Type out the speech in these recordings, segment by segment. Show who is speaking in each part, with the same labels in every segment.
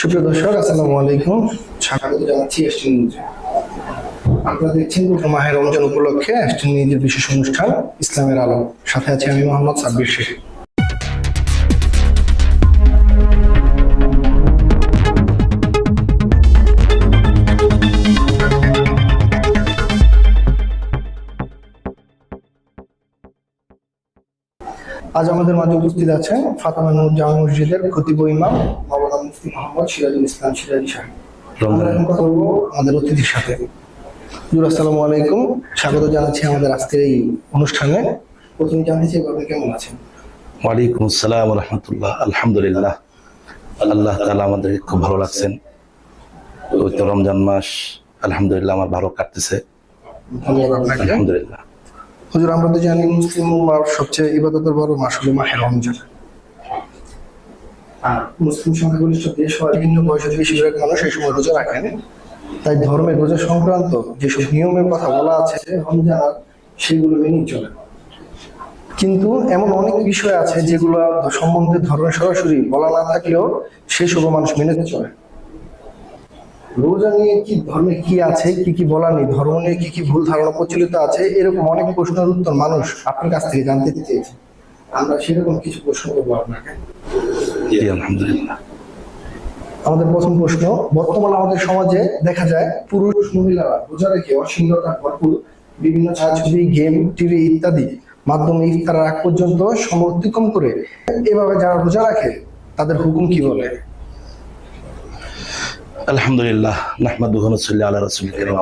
Speaker 1: সুপ্রিয় দর্শক, আসসালামু আলাইকুম। স্বাগত জানাচ্ছি আপনারা দেখছেন রমজান উপলক্ষে বিশেষ অনুষ্ঠান, ইসলামের আলো। সাথে আছি আমি মোহাম্মদ সাব্বির শেখ। আজ আমাদের মাঝে উপস্থিত আছেন ফাতেমা নূর জামা মসজিদের খতিব ইমাম মুফতি মোহাম্মদ সিরাজুল ইসলাম সিরাজি সাহেব আমরা এখন কথা বলব আমাদের অতিথির সাথে। আসসালামু আলাইকুম। স্বাগত জানাচ্ছি আমাদের আজকের এই অনুষ্ঠানে। প্রথমে জানতে চাই আপনি কেমন আছেন?
Speaker 2: ওয়ালাইকুম আসসালাম রহমতুল্লাহ আলহামদুলিল্লাহ। আল্লাহ তালা আমাদের খুব ভালো লাগছেন পবিত্র রমজান মাস আলহামদুলিল্লাহ আমার ভালো কাটতেছে। আলহামদুলিল্লাহ।
Speaker 1: হুজুর আমরা তো জানি মুসলিম সবচেয়ে ইবাদতের বড় মাস হলো মাহে রমজান। আর মুসলিম সংখ্যাগরিষ্ঠ দেশ হওয়ার বিভিন্ন বয়সের বেশিরভাগ মানুষ এই সময় রোজা রাখেন। তাই ধর্মের রোজা সংক্রান্ত যেসব নিয়মের কথা বলা আছে, রমজান সেগুলো মেনেই চলে। কিন্তু এমন অনেক বিষয় আছে যেগুলো সম্বন্ধে ধর্মের সরাসরি বলা না থাকলেও সেসব মানুষ মেনে চলে রোজা নিয়ে কি ধর্মে কি আছে, কি কি বলা নেই, ধর্ম নিয়ে কি কি ভুল ধারণা প্রচলিত আছে, এরকম অনেক প্রশ্নের উত্তর মানুষ আপনার কাছ থেকে জানতে চেয়েছে আমরা সেরকম কিছু প্রশ্ন করব আপনাকে।
Speaker 2: আলহামদুলিল্লাহ।
Speaker 1: আমাদের প্রথম প্রশ্ন বর্তমানে আমাদের সমাজে দেখা যায় পুরুষ মহিলারা রেখে ভরপুর বিভিন্ন গেম টিভি ইত্যাদি মাধ্যমে ইফতার আগ পর্যন্ত করে এভাবে যারা রোজা রাখে তাদের হুকুম কি বলে?
Speaker 2: আলহামদুলিল্লাহ নাহমাদু হুনুসল্লি আলা রাসূল কারীম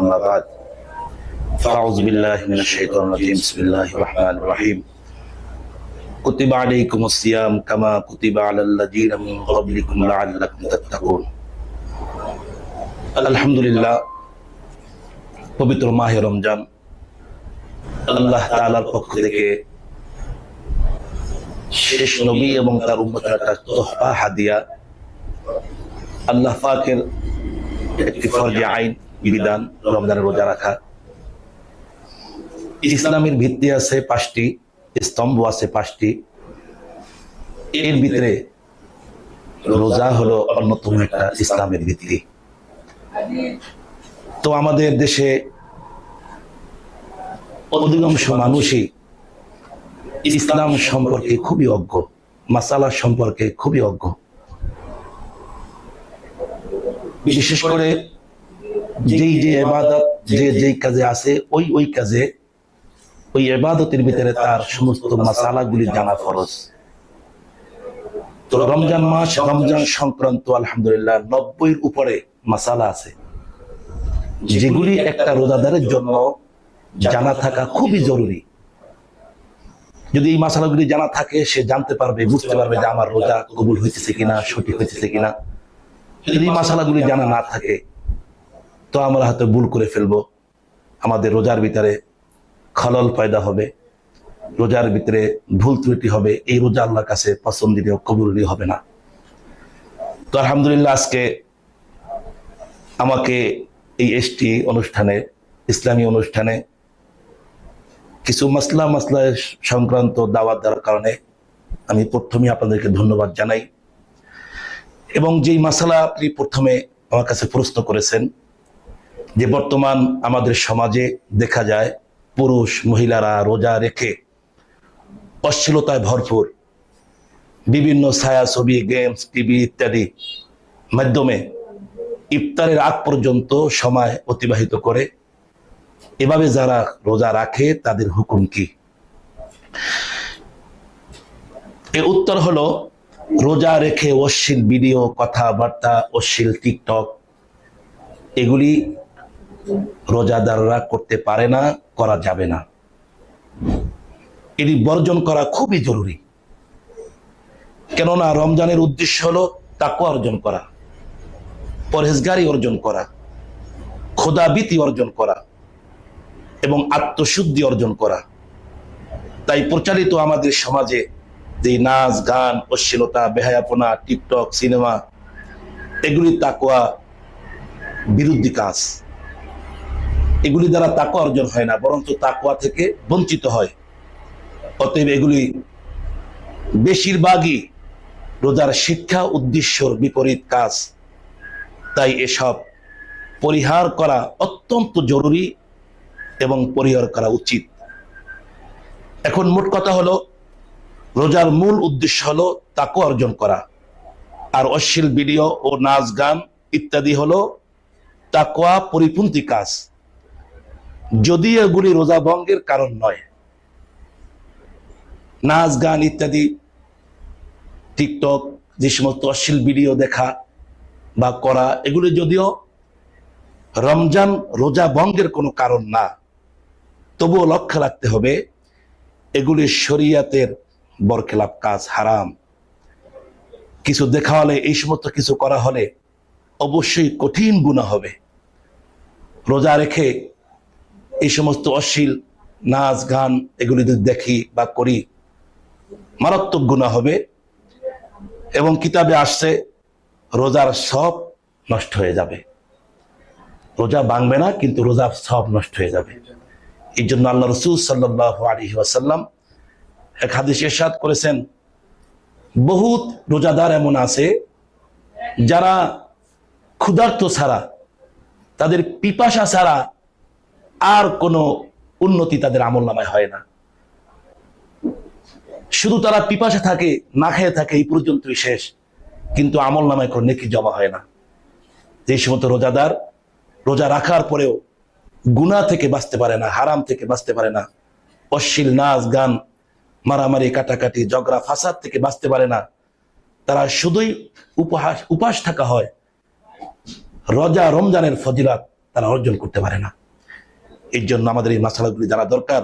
Speaker 2: রহিম। كتب عليكم الصيام كما كتب على الذين من قبلكم لعلكم تتقون আলহামদুলিল্লাহ পবিত্র মাহে রমজান আল্লাহ তাআলার পক্ষ থেকে শেষ নবী এবং তার উম্মতের একটা তোহফা হাদিয়া আল্লাহ পাকের একটি ফরজে আইন বিধান রমজানের রোজা রাখা ইসলামের ভিত্তি আছে পাঁচটি স্তম্ভ আছে পাঁচটি। এর ভিতরে রোজা হলো অন্যতম একটা ইসলামের ভিত্তি। তো আমাদের দেশে অধিকাংশ মানুষই ইসলাম সম্পর্কে খুবই অজ্ঞ, মাসালা সম্পর্কে খুবই অজ্ঞ। বিশেষ করে যেই যে এবাদত যে যেই কাজে আছে, ওই ওই কাজে ওই এবাদতের ভিতরে তার সমস্ত মাসালাগুলি জানা ফরজ। তো রমজান মাস, রমজান সংক্রান্ত আলহামদুলিল্লাহ নব্বইয়ের উপরে মাসালা আছে। যেগুলি একটা রোজাদারের জন্য জানা থাকা খুবই জরুরি। যদি এই মাসালাগুলি জানা থাকে, সে জানতে পারবে, বুঝতে পারবে যে আমার রোজা কবুল হইতেছে কিনা, সঠিক হইতেছে কিনা। যদি এই মাসালাগুলি জানা না থাকে, তো আমরা হয়তো ভুল করে ফেলব। আমাদের রোজার ভিতরে খলল পয়দা হবে, রোজার ভিতরে ভুল ত্রুটি হবে, এই রোজা আল্লাহর কাছে পছন্দনীয় কবুলনীয় হবে না। তো আলহামদুলিল্লাহ আজকে আমাকে এই এসটি অনুষ্ঠানে, ইসলামী অনুষ্ঠানে কিছু মাসলা মাসলা সংক্রান্ত দাওয়াত দেওয়ার কারণে আমি প্রথমেই আপনাদেরকে ধন্যবাদ জানাই। এবং যেই মাসালা আপনি প্রথমে আমার কাছে প্রশ্ন করেছেন, যে বর্তমান আমাদের সমাজে দেখা যায় পুরুষ মহিলারা রোজা রেখে অশ্লীলতায় ভরপুর, বিভিন্ন ছায়াছবি, গেমস, টিভি ইত্যাদি মাধ্যমে ইফতারের আগ পর্যন্ত সময় অতিবাহিত করে। এভাবে যারা রোজা রাখে, তাদের হুকুম কি? এর উত্তর হলো, রোজা রেখে অশ্লীল ভিডিও, কথাবার্তা, অশ্লীল টিকটক, এগুলি রোজাদাররা করতে পারে না, করা যাবে না। এটি বর্জন করা খুবই জরুরি। কেননা রমজানের উদ্দেশ্য হলো তাকু অর্জন করা, পরহেজগারি অর্জন করা খোদাবিতি অর্জন করা এবং আত্মশুদ্ধি অর্জন করা। তাই প্রচারিত আমাদের সমাজে যে নাচ, গান, অশ্লীলতা, বেহায়াপনা, টিকটক, সিনেমা, এগুলি তাকোয়া বিরুদ্ধী কাজ। এগুলি দ্বারা তাকোয়া অর্জন হয় না, বরঞ্চ তাকোয়া থেকে বঞ্চিত হয়। অতএব এগুলি বেশিরভাগই রোজার শিক্ষা উদ্দেশ্যর বিপরীত কাজ। তাই এসব পরিহার করা অত্যন্ত জরুরি এবং পরিহার করা উচিত। এখন মোট কথা হলো, রোজার মূল উদ্দেশ্য হলো তাকে অর্জন করা। আর অশ্লীল ভিডিও ও নাচ গান ইত্যাদি হলো তাকোয়া পরিপন্থী কাজ। যদি এগুলি রোজা ভঙ্গের কারণ নয়, নাচ, গান ইত্যাদি, টিকটক, যে সমস্ত অশ্লীল ভিডিও দেখা বা করা, এগুলি যদিও রমজান রোজা ভঙ্গের কোনো কারণ না, তবুও লক্ষ্য রাখতে হবে, এগুলি শরিয়াতের বরখেলাপ কাজ হারাম। কিছু দেখা হলে, এই সমস্ত কিছু করা হলে অবশ্যই কঠিন গুণা হবে। রোজা রেখে এই সমস্ত অশ্লীল নাচ, গান এগুলি যদি দেখি বা করি, মারাত্মক গুণা হবে এবং কিতাবে আসছে, রোজার সব নষ্ট হয়ে যাবে। রোজা ভাঙবে না, কিন্তু রোজার সব নষ্ট হয়ে যাবে। এই জন্য আল্লাহ রসুল সাল্লাহ আলী ওয়াসাল্লাম এক হাদিস এরশাদ করেছেন, বহুত রোজাদার এমন আছে যারা ক্ষুধার্ত ছাড়া, তাদের পিপাসা ছাড়া আর কোনো উন্নতি তাদের আমল নামায় হয় না। শুধু তারা পিপাসা থাকে, না খেয়ে থাকে, এই পর্যন্তই শেষ। কিন্তু আমল নামায় কোনো নেকি জমা হয় না। যে সমস্ত রোজাদার, রোজা রাখার পরেও গুণা থেকে বাঁচতে পারে না, হারাম থেকে বাঁচতে পারে না। অশ্লীল নাচ, গান, মারামারি, কাটাকাটি, ঝগড়া, ফাসাদ থেকে বাঁচতে পারে না। তারা শুধুই উপহাস, উপাস থাকা হয়। রজা, রমজানের ফজিলাত তারা অর্জন করতে পারে না। এই জন্য আমাদের এই মশালাগুলি জানা দরকার।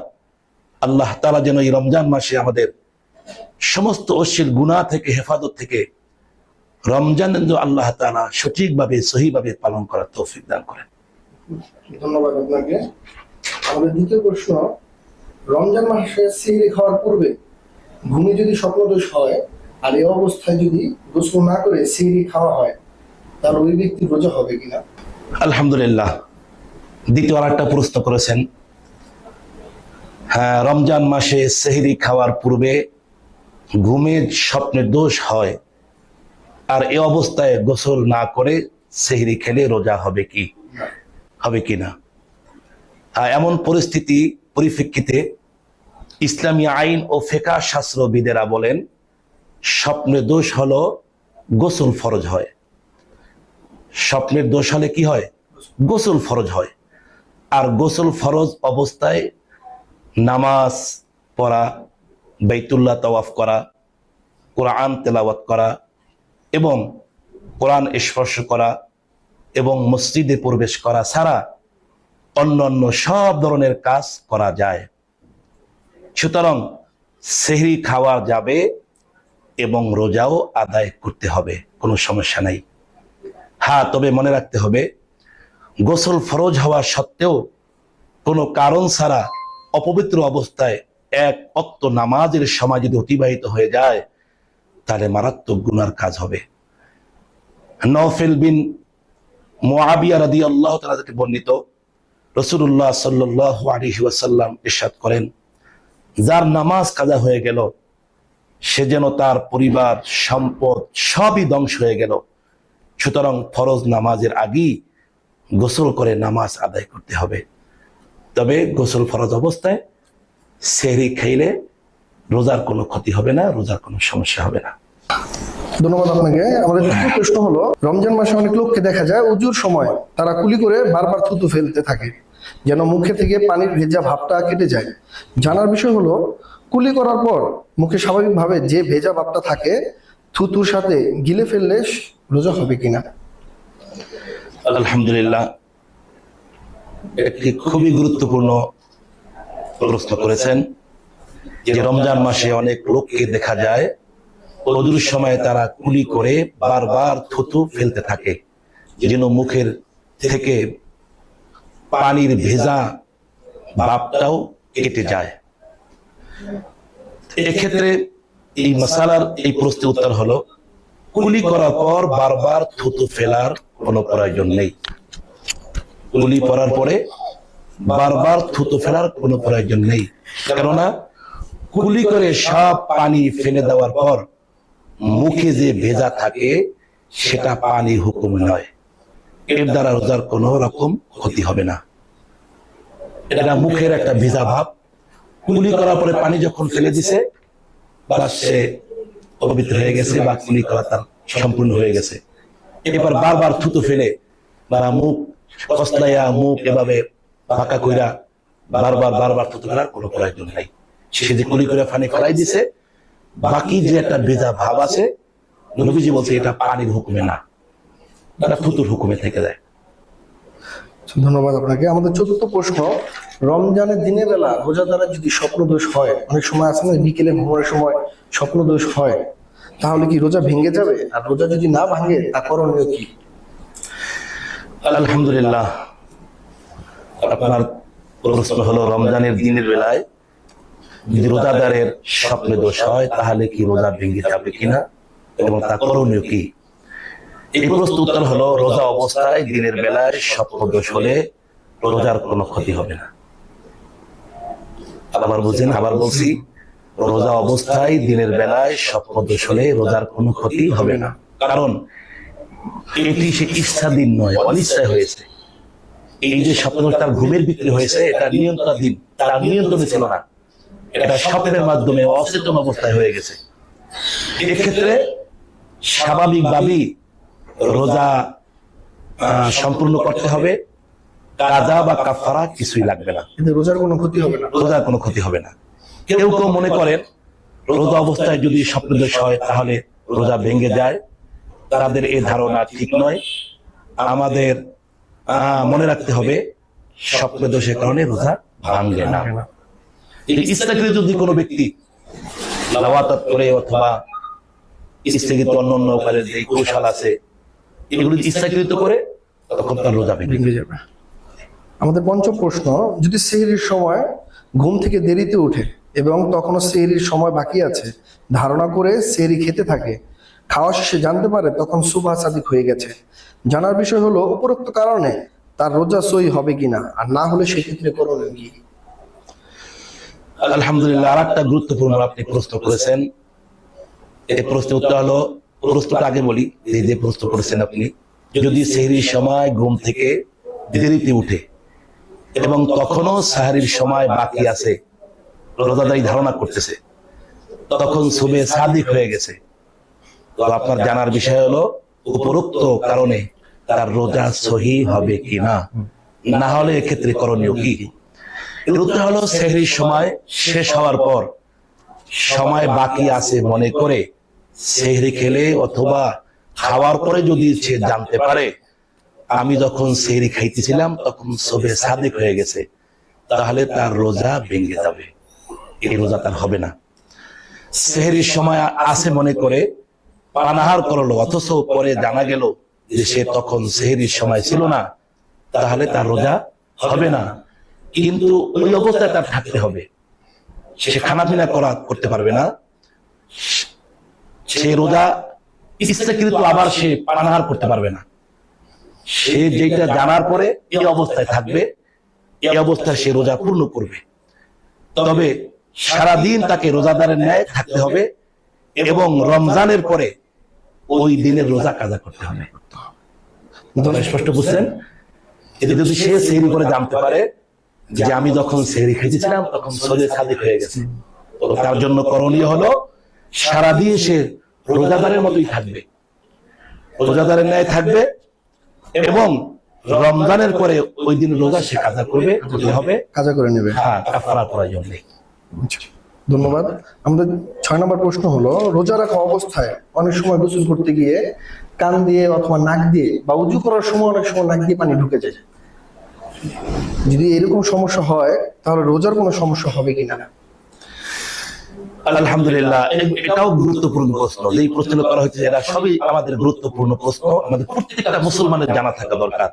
Speaker 2: আল্লাহ তালা যেন এই রমজান মাসে আমাদের সমস্ত অশ্লীল গুণা থেকে হেফাজত থেকে রমজান আল্লাহ তালা সঠিকভাবে সহিভাবে পালন করার তৌফিক দান করেন।
Speaker 1: ধন্যবাদ আপনাকে। আমাদের দ্বিতীয় প্রশ্ন রমজান মাসে সিহরি খাওয়ার পূর্বে ঘুমে যদি স্বপ্নদোষ হয় আর এই অবস্থায় যদি গোসল না করে সিহরি খাওয়া হয় তাহলে ওই ব্যক্তির রোজা হবে কিনা?
Speaker 2: আলহামদুলিল্লাহ দ্বিতীয় আর একটা প্রশ্ন করেছেন। হ্যাঁ রমজান মাসে সেহরি খাওয়ার পূর্বে ঘুমের স্বপ্নের দোষ হয়, আর এ অবস্থায় গোসল না করে সেহরি খেলে রোজা হবে কি? হবে কি না? এমন পরিস্থিতি পরিপ্রেক্ষিতে ইসলামী আইন ও ফেকা শাস্ত্রবিদেরা বলেন স্বপ্নের দোষ হলো গোসল ফরজ হয়। স্বপ্নের দোষ হলে কি হয়? গোসল ফরজ হয়। আর গোসল ফরজ অবস্থায় নামাজ পড়া, বাইতুল্লাহ তওয়াফ করা, কোরআন তেলাওয়াত করা এবং কোরআন স্পর্শ করা এবং মসজিদে প্রবেশ করা ছাড়া অন্য অন্য সব ধরনের কাজ করা যায়। সুতরাং সেহরি খাওয়া যাবে এবং রোজাও আদায় করতে হবে, কোনো সমস্যা নাই। হ্যাঁ তবে মনে রাখতে হবে গোসল ফরজ হওয়া সত্ত্বেও কোনো কারণ ছাড়া অপবিত্র অবস্থায় এক অক্ত নামাজের সময় যদি অতিবাহিত হয়ে যায়, তাহলে মারাত্মক গুনার কাজ হবে। নফেল বিন মোয়াবিয়া রাদি আল্লাহ তালা থেকে বর্ণিত রসুল্লাহ সাল্লাহ আলহি ইরশাদ করেন, যার নামাজ কাজা হয়ে গেল, সে যেন তার পরিবার, সম্পদ সবই ধ্বংস হয়ে গেল। সুতরাং ফরজ নামাজের আগেই গোসল করে নামাজ আদায় করতে হবে। তবে গোসল ফরজ অবস্থায় সেহরি খাইলে রোজার কোনো ক্ষতি হবে না, রোজার কোনো সমস্যা হবে না।
Speaker 1: ধন্যবাদ আপনাকে। আমাদের দ্বিতীয় প্রশ্ন হলো, রমজান মাসে অনেক লোককে দেখা যায় উজুর সময় তারা কুলি করে বারবার থুতু ফেলতে থাকে, যেন মুখে থেকে পানির ভেজা ভাবটা কেটে যায়। জানার বিষয় হলো, কুলি করার পর মুখে স্বাভাবিকভাবে যে ভেজা ভাবটা থাকে, থুতুর সাথে গিলে ফেললে রোজা হবে কিনা?
Speaker 2: আলহামদুলিল্লাহ একটি খুবই গুরুত্বপূর্ণ প্রশ্ন করেছেন যে রমজান মাসে অনেক লোককে দেখা যায়, অদূর সময় তারা কুলি করে বারবার থুতু ফেলতে থাকে যেন মুখের থেকে পানির ভেজা ভাবটাও কেটে যায়। এক্ষেত্রে এই মশালার এই প্রশ্নের উত্তর হলো কুলি করার পর বারবার থুতু ফেলার কোনো প্রয়োজন নেই। কুলি পরার পরে বারবার থুতু ফেলার কোনো প্রয়োজন নেই। কেননা কুলি করে সব পানি ফেলে দেওয়ার পর মুখে যে ভেজা থাকে, সেটা পানি হুকুম নয়। এর দ্বারা রোজার কোনো রকম ক্ষতি হবে না। এটা মুখের একটা ভেজা ভাব। কুলি করার পরে পানি যখন ফেলে দিছে বা সে পবিত্র হয়ে গেছে বা কুলি করা তার সম্পূর্ণ হয়ে গেছে। এবার বারবার থুতু ফেলে বা মুখ কসলাইয়া মুখ এভাবে ফাঁকা কইরা বারবার বারবার থুতু ফেলার কোনো প্রয়োজন নাই। সে যে কুলি করে পানি ফেলাই দিছে বাকি যে একটা ভেজা ভাব আছে নবীজি বলছে এটা পানির হুকুমে না। এটা থুতুর হুকুমে থেকে যায়।
Speaker 1: ধন্যবাদ আপনাকে। আমাদের চতুর্থ প্রশ্ন রমজানের দিনের বেলা রোজাদারের যদি স্বপ্ন দোষ হয়, অনেক সময় আছে না, বিকেলে ঘুমানোর সময় স্বপ্ন দোষ হয়, তাহলে কি রোজা ভেঙে যাবে? আর রোজা যদি না ভাঙে, তা করণীয় কি?
Speaker 2: আলহামদুলিল্লাহ। আপনার প্রশ্ন হলো, রমজানের দিনের বেলায় যদি রোজাদারের স্বপ্নে দোষ হয়, তাহলে কি রোজা ভেঙে যাবে কিনা? এবং তা করণীয় কি? এই প্রশ্ন উত্তর হলো, রোজা অবস্থায় দিনের বেলায় স্বপ্ন দোষ হলে রোজার কোনো ক্ষতি হবে না। আবার বুঝছেন আবার বলছি, রোজা অবস্থায় দিনের বেলায় স্বপ্ন দোষ রোজার কোনো ক্ষতি হবে না। কারণ এটি সে ইচ্ছাধীন নয়, অনিচ্ছায় হয়েছে। এই যে স্বপ্ন তার ঘুমের ভিতরে হয়েছে, এটা নিয়ন্ত্রণাধীন, তার নিয়ন্ত্রণে ছিল না। এটা স্বপ্নের মাধ্যমে অচেতন অবস্থায় হয়ে গেছে। এক্ষেত্রে স্বাভাবিকভাবেই রোজা সম্পূর্ণ করতে হবে। কাজা বা কাফারা কিছুই লাগবে না।
Speaker 1: এতে রোজার কোনো ক্ষতি হবে না।
Speaker 2: রোজার কোনো ক্ষতি হবে না। কেউ কেউ মনে করেন রোজা অবস্থায় যদি স্বপ্নদোষ হয় তাহলে রোজা ভেঙে যায়। তাদের এই ধারণা ঠিক নয়। আমাদের মনে রাখতে হবে স্বপ্নদোষের কারণে রোজা ভাঙবে না। ইচ্ছাকৃত যদি কোনো ব্যক্তি লাওয়াতাত করে অথবা ইচ্ছাকৃত অন্য অন্য যে কৌশল আছে এগুলো ইচ্ছাকৃত করে তখন তার রোজা ভেঙে
Speaker 1: যাবে। আমাদের পঞ্চম প্রশ্ন, যদি সেহরির সময় ঘুম থেকে দেরিতে উঠে এবং তখনও সেহরির সময় বাকি আছে, ধারণা করে সেহরি খেতে থাকে, খাওয়া শেষে জানতে পারে তখন সুবাহ সাদিক হয়ে গেছে। জানার বিষয় হলো, উপরোক্ত কারণে তার রোজা সই হবে কিনা, আর না হলে সেক্ষেত্রে করণীয় কি?
Speaker 2: আলহামদুলিল্লাহ আর একটা গুরুত্বপূর্ণ আপনি প্রশ্ন করেছেন। এই প্রশ্ন উত্তর হলো, প্রশ্নটা আগে বলি যে প্রশ্ন করেছেন আপনি, যদি সেহরির সময় ঘুম থেকে দেরিতে উঠে এবং তখনও সাহারির সময় বাকি আছে। রোজাদারি ধারণা করতেছে। তখন সুবে সাদিক হয়ে গেছে। তো আপনার জানার বিষয় হলো, উপরোক্ত কারণে তার রোজা সহি হবে কি না হলে এক্ষেত্রে করণীয় কি? এর উত্তর হলো, সেহরির সময় শেষ হওয়ার পর সময় বাকি আছে মনে করে সেহরি খেলে অথবা খাওয়ার পরে যদি সে জানতে পারে আমি যখন সেহরি খাইতেছিলাম, তখন সবে সাদিক হয়ে গেছে। তাহলে তার রোজা ভেঙে যাবে। এই রোজা তার হবে না। সেহরির সময় আছে মনে করে, পানাহার করল, অথচ পরে জানা গেল যে সে তখন সেহরির সময় ছিল না। তাহলে তার রোজা হবে না। কিন্তু ওই অবস্থায় তার থাকতে হবে। সে খানা পিনা করা করতে পারবে না। সে রোজা ইচ্ছাকৃত আবার সে পানাহার করতে পারবে না। সে যেটা জানার পরে এই অবস্থায় থাকবে এই অবস্থায় সে রোজা পূর্ণ করবে। তবে সারাদিন তাকে রোজাদারের ন্যায় থাকতে হবে এবং রমজানের পরে ওই দিনের রোজা কাজা করতে হবে। স্পষ্ট বুঝছেন? এতে যদি সে সেহরি করে জানতে পারে যে আমি যখন সেহরি খেয়েছিলাম তখন শরীর সাদিক হয়ে গেছে। তার জন্য করণীয় হলো সারাদিন সে রোজাদারের মতোই থাকবে। রোজাদারের ন্যায় থাকবে এবং রমজানের পরে ওই দিন রোজা সে কাজা করবে হবে?
Speaker 1: কাজা করে নেবে।
Speaker 2: হ্যাঁ কাফারা প্রয়োজন নেই
Speaker 1: আচ্ছা, ধন্যবাদ। আমাদের ছয় নম্বর প্রশ্ন হলো রোজা রাখা অবস্থায় অনেক সময় গোসল করতে গিয়ে কান দিয়ে অথবা নাক দিয়ে বা উজু করার সময় অনেক সময় নাক দিয়ে পানি ঢুকে যায়। যদি এরকম সমস্যা হয় তাহলে রোজার কোনো সমস্যা হবে কিনা?
Speaker 2: আলহামদুলিল্লাহ। এটাও গুরুত্বপূর্ণ প্রশ্ন। এই প্রশ্ন করা এরা সবই আমাদের গুরুত্বপূর্ণ প্রশ্ন। আমাদের প্রত্যেকটা মুসলমানের জানা থাকা দরকার।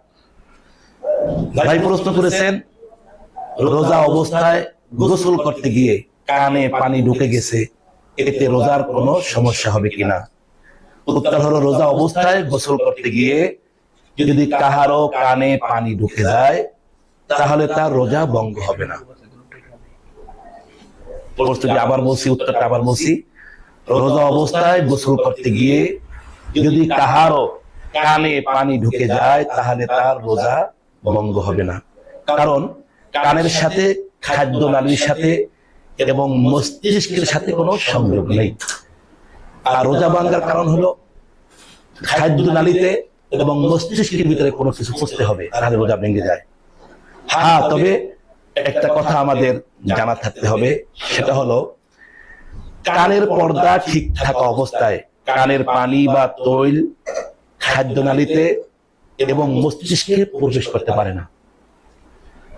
Speaker 2: ভাই প্রশ্ন করেছেন রোজা অবস্থায় গোসল করতে গিয়ে কানে পানি ঢুকে গেছে এতে রোজার কোনো সমস্যা হবে কিনা? উত্তর হলো রোজা অবস্থায় গোসল করতে গিয়ে যদি কাহারও কানে পানি ঢুকে যায় তাহলে তার রোজা ভঙ্গ হবে না। প্রশ্নটি আবার বলছি, উত্তরটা আবার বলছি। রোজা অবস্থায় গোসল করতে গিয়ে যদি কাহারও কানে পানি ঢুকে যায়, তাহলে তার রোজা ভঙ্গ হবে না। কারণ কানের সাথে, খাদ্য নালীর সাথে এবং মস্তিষ্কের সাথে কোনো সংযোগ নেই। আর রোজা ভাঙ্গার কারণ হলো খাদ্য নালীতে এবং মস্তিষ্কের ভিতরে কোনো কিছু পচতে হবে, তাহলে রোজা ভেঙে যায়। হ্যাঁ তবে একটা কথা আমাদের জানা থাকতে হবে সেটা হলো কানের পর্দা ঠিক থাকা অবস্থায় কানের পানি বা তৈল খাদ্য নালীতে এবং মস্তিষ্কে প্রবেশ করতে পারে না।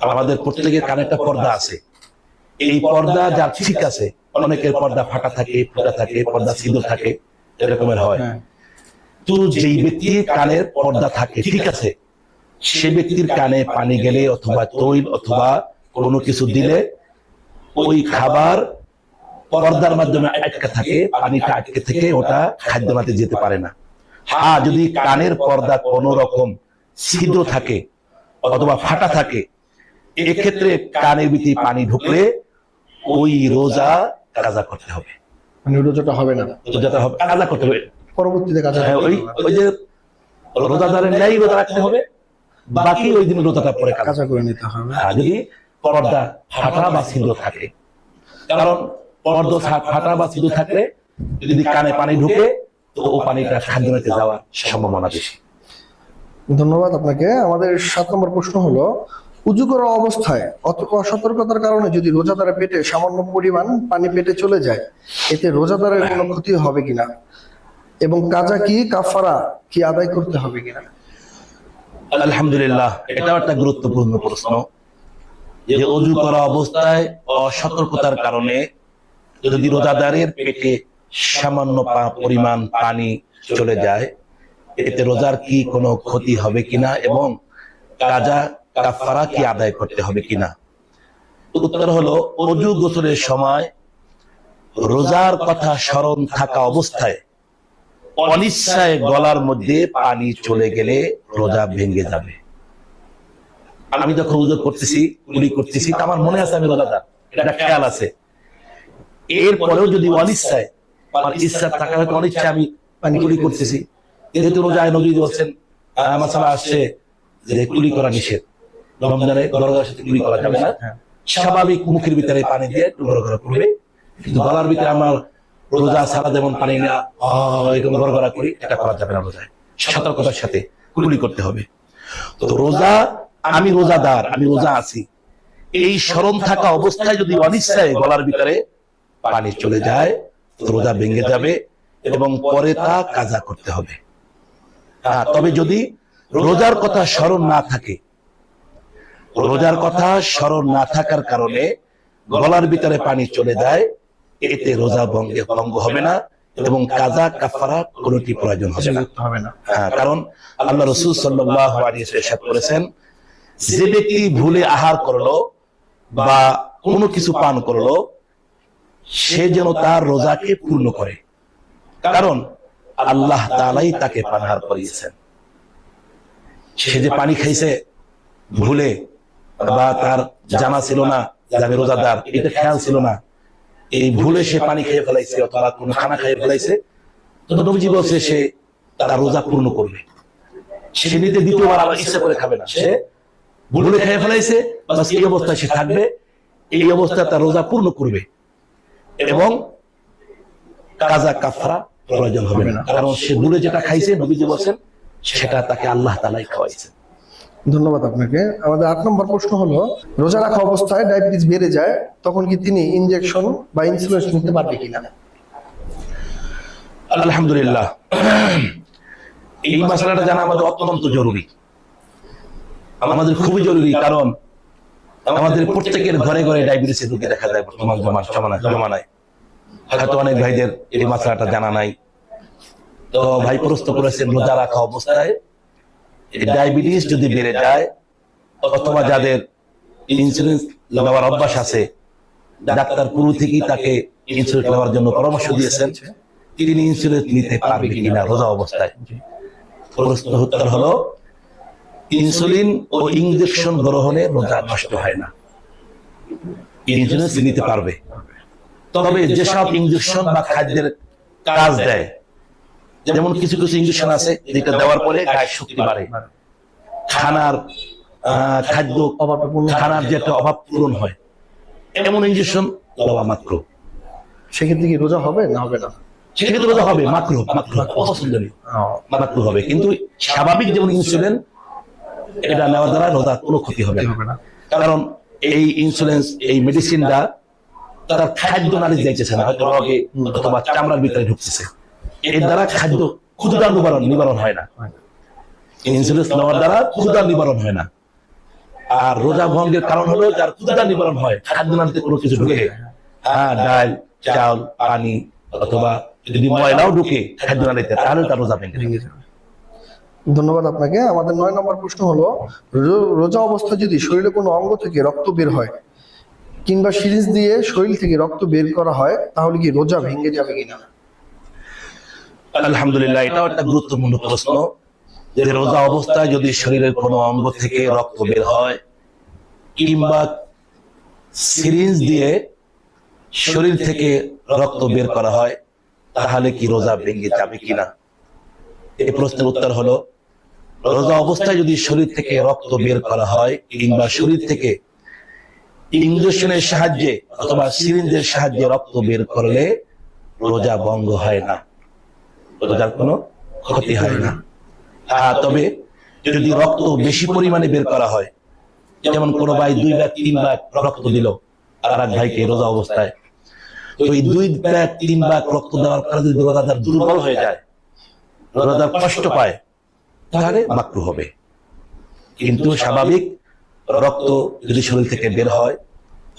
Speaker 2: আমাদের প্রত্যেকের কানে একটা পর্দা আছে। এই পর্দা যার ঠিক আছে অনেকের পর্দা ফাটা থাকে ফোটা থাকে পর্দা সিঁদুর থাকে এরকমের হয়।
Speaker 1: হ্যাঁ।
Speaker 2: তো যেই ব্যক্তির কানের পর্দা থাকে ঠিক আছে সে ব্যক্তির কানে পানি গেলে অথবা তৈল অথবা কোনো কিছু দিলে ওই খাবার পর্দার মাধ্যমে আটকে থাকে পানিটা আটকে থেকে ওটা খাদ্য নাতে যেতে পারে না। হ্যাঁ যদি কানের পর্দা কোনো রকম ছিদ্র থাকে অথবা ফাটা থাকে এক্ষেত্রে কানের ভিতরে পানি ঢুকলে ওই রোজা কাজা করতে হবে।
Speaker 1: মানে রোজাটা হবে না।
Speaker 2: রোজাটা হবে কাজা করতে হবে।
Speaker 1: পরবর্তীতে কাজে
Speaker 2: হ্যাঁ, ওই ওই যে রোজাদারের ন্যায় রোজা রাখতে হবে বাকি ওই দিন রোজাটা পরে কাজা
Speaker 1: করে নিতে হবে।
Speaker 2: আর যদি পর্দা ফাটা বা ছিদ্র থাকে। কারণ পর্দা ফাটা বা ছিদ্র থাকলে যদি কানে পানি ঢুকে তো ও পানিটা খাদ্য নিতে যাওয়ার সম্ভাবনা বেশি।
Speaker 1: ধন্যবাদ আপনাকে। আমাদের সাত নম্বর প্রশ্ন হলো উজু করা অবস্থায় অথবা অসতর্কতার কারণে যদি রোজাদারের পেটে সামান্য পরিমাণ পানি পেটে চলে যায় এতে রোজাদারের কোনো ক্ষতি হবে কিনা? এবং কাজা কি কাফারা কি আদায় করতে হবে কিনা?
Speaker 2: আলহামদুলিল্লাহ এটাও একটা গুরুত্বপূর্ণ প্রশ্ন। যে অজু করা অবস্থায় অসতর্কতার কারণে যদি রোজাদারের পেটে সামান্য পরিমাণ পানি চলে যায়, এতে রোজার কি কোনো ক্ষতি হবে কিনা এবং কাজা কাফারা কি আদায় করতে হবে কিনা? উত্তর হলো, অজু গোসলের সময় রোজার কথা স্মরণ থাকা অবস্থায় অনিচ্ছায় গলার মধ্যে পানি চলে গেলে রোজা ভেঙে যাবে। আমি যখন উজু করতেছি কুলি করতেছি আমার মনে আছে আমি রোজাদার। এটা খেয়াল আছে। এরপরেও যদি অনিচ্ছায় আমার ইচ্ছা থাকা হয়তো অনিচ্ছায় আমি পানি কুলি করতেছি। যেহেতু রোজায় নবী বলছেন আহ, মাসালা আসছে যে কুলি করা নিষেধ। রমজানে গরগরের সাথে কুলি করা যাবে না। স্বাভাবিক মুখের ভিতরে পানি দিয়ে একটু গড়গড়া করবে কিন্তু গলার ভিতরে আমার রোজা সারা যেমন পানি না এরকম গড়গড়া করি এটা করা যাবে না রোজায়। সতর্কতার সাথে কুলি করতে হবে। তো রোজা আমি রোজাদার আমি রোজা আছি। এই স্মরণ থাকা অবস্থায় যদি অনিচ্ছায় গলার ভিতরে পানি চলে যায় তো রোজা ভেঙে যাবে এবং পরে তা কাজা করতে হবে। হ্যাঁ, তবে যদি রোজার কথা স্মরণ না থাকে রোজার কথা স্মরণ না থাকার কারণে গলার ভিতরে পানি চলে যায় এতে রোজা ভঙ্গে ভঙ্গ হবে না এবং কাজা কাফারা কোনোটি প্রয়োজন হবে না। হ্যাঁ, কারণ আল্লাহ রসুল ইরশাদ করেছেন যে ব্যক্তি ভুলে আহার করল বা কোনো কিছু পান করল, সে যেন তার রোজাকে পূর্ণ করে। কারণ আল্লাহ তাআলাই তাকে পানাহার করিয়েছেন। সে যে পানি খাইছে ভুলে বা তার জানা ছিল না যে আমি রোজাদার, এটা খেয়াল ছিল না। এই ভুলে সে পানি খেয়ে ফেলাইছে অথবা কোনো খানা খেয়ে ফেলাইছে নবীজি বলছে সে তার রোজা পূর্ণ করবে। সে নিতে দ্বিতীয়বার আবার ইচ্ছা করে খাবে না। সে ভুলে খেয়ে ফেলাইছে বাস এই অবস্থায় সে থাকবে। এই অবস্থায় তার রোজা পূর্ণ করবে। এবং কাজা কাফারা প্রয়োজন হবে না। কারণ সে ভুলে যেটা খাইছে নবীজি বলছেন সেটা তাকে আল্লাহ তালাই খাওয়াইছে।
Speaker 1: ধন্যবাদ আপনাকে। আমাদের আট নম্বর প্রশ্ন হলো রোজা রাখা অবস্থায় ডায়াবেটিস বেড়ে যায় তখন কি তিনি ইনজেকশন বা ইনসুলিন নিতে পারবে কিনা?
Speaker 2: আলহামদুলিল্লাহ। এই মশলাটা জানা আমাদের অত্যন্ত জরুরি। আমাদের খুবই জরুরি কারণ আমাদের প্রত্যেকের ঘরে ঘরে ডায়াবেটিসের রোগী দেখা যায় বর্তমান জমা- জমানায়। হয়তো অনেক ভাইদের এই মশলাটা জানা নাই। তো ভাই প্রস্তুত করেছেন রোজা রাখা অবস্থায়। ডায়াবেটিস যদি বেড়ে যায় অথবা যাদের ইন্স্যুরেন্স নেওয়ার অভ্যাস আছে ডাক্তার পুরো থেকেই তাকে ইন্স্যুরেন্স নেওয়ার জন্য পরামর্শ দিয়েছেন। তিনি ইন্স্যুরেন্স নিতে পারবে কিনা রোজা অবস্থায়। প্রশ্ন উত্তর হলো ইনসুলিন ও ইনজেকশন গ্রহণে রোজা নষ্ট হয় না। ইন্স্যুরেন্স নিতে পারবে। তবে যেসব ইনজেকশন বা খাদ্যের কাজ দেয় যেমন কিছু কিছু ইঞ্জেকশন আছে যেটা দেওয়ার পরে গায়ের শক্তি বাড়ে। খানার খাদ্য খানার যে একটা অভাব পূরণ হয় এমন ইঞ্জেকশন দেওয়া মাত্র।
Speaker 1: সেক্ষেত্রে কি রোজা হবে না হবে না?
Speaker 2: সেক্ষেত্রে রোজা হবে মাত্র মাত্র অপছন্দনীয় মাত্র হবে। কিন্তু স্বাভাবিক যেমন ইনসুলিন এটা নেওয়ার দ্বারা রোজার কোনো ক্ষতি হবে না। কারণ এই ইন্স্যুরেন্স এই মেডিসিনটা তার খাদ্য নারী যাইতেছে না হয়তো রগে অথবা চামড়ার ভিতরে ঢুকতেছে। এর দ্বারা খাদ্য ক্ষুদা নিবারণ নিবারণ হয় না। ইন্স্যুরেন্স নেওয়ার দ্বারা ক্ষুদা নিবারণ হয় না। আর রোজা ভঙ্গের কারণ হলো যার ক্ষুদা নিবারণ হয় খাদ্য নারীতে কোনো কিছু ঢুকে হ্যাঁ ডাল চাল পানি অথবা যদি ময়লাও ঢুকে খাদ্য নারীতে তাহলে তার রোজা ভেঙে যাবে।
Speaker 1: ধন্যবাদ আপনাকে। আমাদের নয় নম্বর প্রশ্ন হলো রোজা অবস্থায় যদি শরীরে কোনো অঙ্গ থেকে রক্ত বের হয় কিংবা সিরিজ দিয়ে শরীর থেকে রক্ত বের করা হয়, তাহলে কি রোজা ভেঙে যাবে কিনা?
Speaker 2: আলহামদুলিল্লাহ, এটাও একটা গুরুত্বপূর্ণ প্রশ্ন যে রোজা অবস্থায় যদি শরীরের কোনো অঙ্গ থেকে রক্ত বের হয় কিংবা সিরিঞ্জ দিয়ে শরীর থেকে রক্ত বের করা হয়, তাহলে কি রোজা ভেঙে যাবে কিনা? এই প্রশ্নের উত্তর হলো রোজা অবস্থায় যদি শরীর থেকে রক্ত বের করা হয়, কিংবা শরীর থেকে ইঞ্জেকশনের সাহায্যে অথবা সিরিঞ্জের সাহায্যে রক্ত বের করলে রোজা ভঙ্গ হয় না। রোজার কোনো ক্ষতি হয় না। হ্যাঁ তবে যদি রক্ত বেশি পরিমাণে বের করা হয়, যেমন কোনো ভাই দুই ব্যাগ তিন ব্যাগ রক্ত দিল, আর এক ভাইকে রোজা অবস্থায়, তো এই দুই ব্যাগ তিন ব্যাগ রক্ত দেওয়ার কারণে যদি রোজাদার দুর্বল হয়ে যায়, রোজাদার কষ্ট পায় তাহলে মাকরু হবে। কিন্তু স্বাভাবিক রক্ত যদি শরীর থেকে বের হয়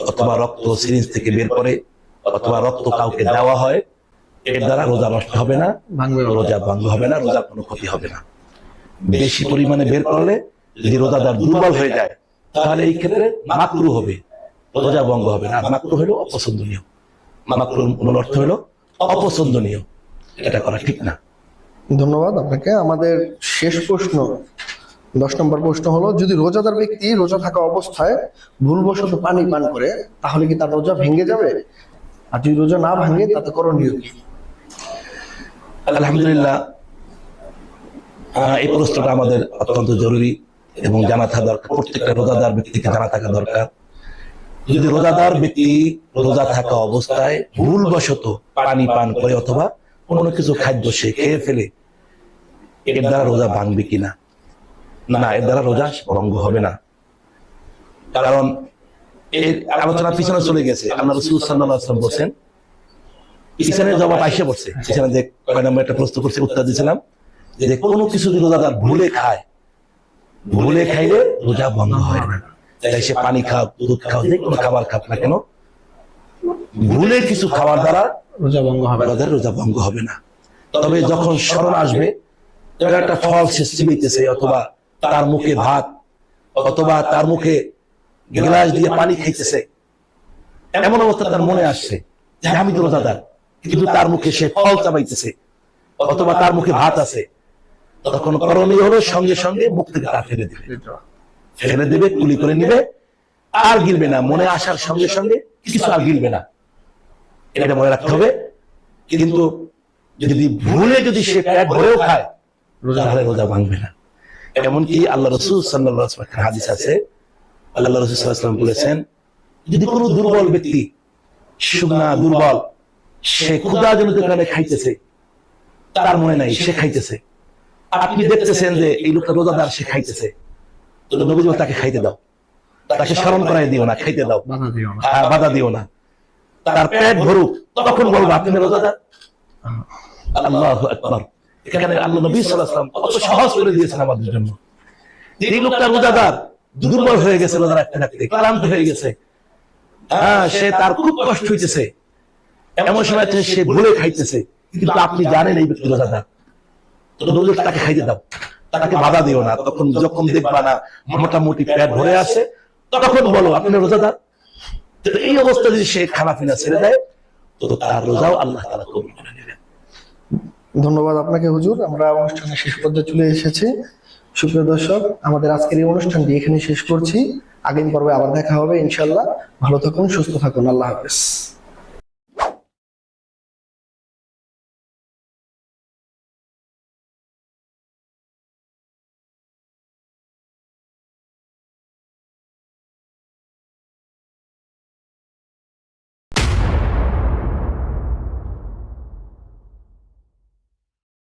Speaker 2: অথবা রক্ত সিরিঞ্জ থেকে বের করে অথবা রক্ত কাউকে দেওয়া হয় এর দ্বারা রোজা নষ্ট হবে না। রোজা ভঙ্গ হবে না রোজার কোনো ক্ষতি হবে না। বেশি পরিমাণে বের করলে যদি রোজাদার দুর্বল হয়ে যায় তাহলে এই ক্ষেত্রে মাকরু হবে। রোজা ভঙ্গ হবে না। মাকরু হলো অপছন্দনীয়। মাকরুর মূল অর্থ হলো অপছন্দনীয়। এটা করা ঠিক না।
Speaker 1: ধন্যবাদ আপনাকে। আমাদের শেষ প্রশ্ন, দশ নম্বর প্রশ্ন হলো, যদি রোজাদার ব্যক্তি রোজা থাকা অবস্থায় ভুলবশত পানি পান করে, তাহলে কি তার রোজা ভেঙে যাবে? আর যদি রোজা না ভাঙে, তাতে করণীয় কি?
Speaker 2: আলহামদুলিল্লাহ এই প্রশ্নটা আমাদের অত্যন্ত জরুরি এবং জানা থাকা দরকার, প্রত্যেকটা রোজাদার ব্যক্তিকে জানা থাকা দরকার। যদি রোজাদার ব্যক্তি রোজা থাকা অবস্থায় ভুলবশত পানি পান করে অথবা কোনো কিছু খাদ্য সে খেয়ে ফেলে, এর দ্বারা রোজা ভাঙবে কিনা? না, এর দ্বারা রোজা ভঙ্গ হবে না। কারণ এর আলোচনা পিছনে চলে গেছে। আল্লাহ রসুল সাল্লাহ আসলাম বলছেন পিছনের জবাব আইসে পড়ছে। পিছনে যে কয় নম্বর একটা প্রশ্ন করছে, উত্তর দিয়েছিলাম, যে কোনো কিছু যদি রোজাদার ভুলে খায়, ভুলে খাইলে রোজা বন্ধ হয় না। তাই সে পানি খাও দুধ খাও যে কোনো খাবার খাক না কেন ভুলে কিছু খাওয়ার দ্বারা
Speaker 1: রোজা ভঙ্গ হবে
Speaker 2: রোজার রোজা ভঙ্গ হবে না। তবে যখন স্মরণ আসবে একটা ফল সে চিবিতেছে অথবা তার মুখে ভাত অথবা তার মুখে গ্লাস দিয়ে পানি খাইতেছে। এমন অবস্থা তার মনে আসছে যে আমি তো রোজাদার কিন্তু তার মুখে সে ফল চাবাইতেছে অথবা তার মুখে ভাত আছে। তখন করণীয় হলো সঙ্গে সঙ্গে মুখ থেকে তা ফেলে দেবে। ফেলে দেবে কুলি করে নিবে আর গিলবে না। মনে আসার সঙ্গে সঙ্গে কিছু আর গিলবে না। এটা মনে রাখতে হবে। কিন্তু যদি ভুলে যদি সে পেট ভরেও খায় রোজা তাহলে রোজা ভাঙবে না। এমনকি আল্লাহ রসুল সাল্লাহ হাদিস আছে। আল্লাহ রসুল বলেছেন যদি কোনো দুর্বল ব্যক্তি শুকনা দুর্বল সে ক্ষুদা জনিত কারণে খাইতেছে তার মনে নাই সে খাইতেছে। আপনি দেখতেছেন যে এই লোকটা রোজাদার সে খাইতেছে। তো নবীজি তাকে খাইতে দাও। তাকে স্মরণ করাই দিও না খাইতে দাও।
Speaker 1: বাধা দিও না।
Speaker 2: বাধা দিও না। তার পেট ভরুক তখন বলব আপনি রোজাদার আল্লাহ আকবার। এখানে আল্লাহ নবী সাল্লাল্লাহু কত সহজ করে দিয়েছেন আমাদের জন্য। এই লোকটা রোজাদার দুর্বল হয়ে গেছে রোজা রাখতে রাখতে ক্লান্ত হয়ে গেছে। হ্যাঁ সে তার খুব কষ্ট হইতেছে। এমন সময় সে ভুলে খাইতেছে কিন্তু আপনি জানেন এই ব্যক্তি রোজাদার। তো তাকে খাইতে দাও। তাকে বাধা দিও না। তখন যখন দেখবা না মোটামুটি পেট ভরে আছে তখন বলো আপনি রোজাদার? এই অবস্থা যদি সে খানা পিনা ছেড়ে দেয় তো তার রোজাও আল্লাহ তালা কবুল করে নেবেন
Speaker 1: ধন্যবাদ আপনাকে হুজুর আমরা অনুষ্ঠানের শেষ পর্যায়ে চলে এসেছি। সুপ্রিয় দর্শক আমাদের আজকের এই অনুষ্ঠানটি এখানে শেষ করছি। আগামী পর্বে আবার দেখা হবে ইনশাল্লাহ ভালো থাকুন সুস্থ থাকুন। আল্লাহ হাফেজ।